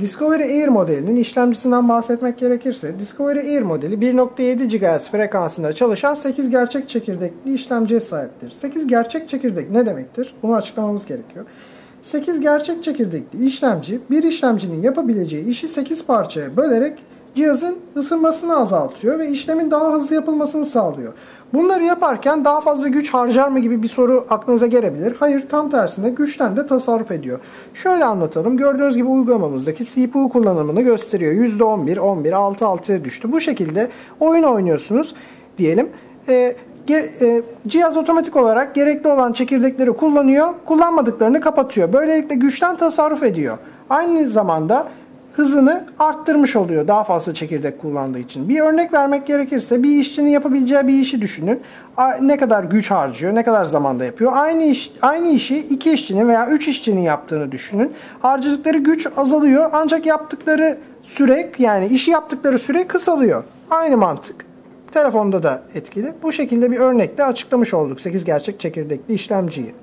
Discovery Air modelinin işlemcisinden bahsetmek gerekirse Discovery Air modeli 1.7 GHz frekansında çalışan 8 gerçek çekirdekli işlemciye sahiptir. 8 gerçek çekirdek ne demektir? Bunu açıklamamız gerekiyor. 8 gerçek çekirdekli işlemci bir işlemcinin yapabileceği işi 8 parçaya bölerek cihazın ısınmasını azaltıyor ve işlemin daha hızlı yapılmasını sağlıyor. Bunları yaparken daha fazla güç harcar mı gibi bir soru aklınıza gelebilir. Hayır tam tersine güçten de tasarruf ediyor. Şöyle anlatalım. Gördüğünüz gibi uygulamamızdaki CPU kullanımını gösteriyor. %11, 11, 6, 6'ya düştü. Bu şekilde oyun oynuyorsunuz diyelim. Ee, e, cihaz otomatik olarak gerekli olan çekirdekleri kullanıyor. Kullanmadıklarını kapatıyor. Böylelikle güçten tasarruf ediyor. Aynı zamanda hızını arttırmış oluyor daha fazla çekirdek kullandığı için. Bir örnek vermek gerekirse bir işçinin yapabileceği bir işi düşünün. Ne kadar güç harcıyor, ne kadar zamanda yapıyor. Aynı iş aynı işi iki işçinin veya üç işçinin yaptığını düşünün. Harcadıkları güç azalıyor ancak yaptıkları süre yani işi yaptıkları süre kısalıyor. Aynı mantık. Telefonda da etkili. Bu şekilde bir örnekle açıklamış olduk 8 gerçek çekirdekli işlemciyi.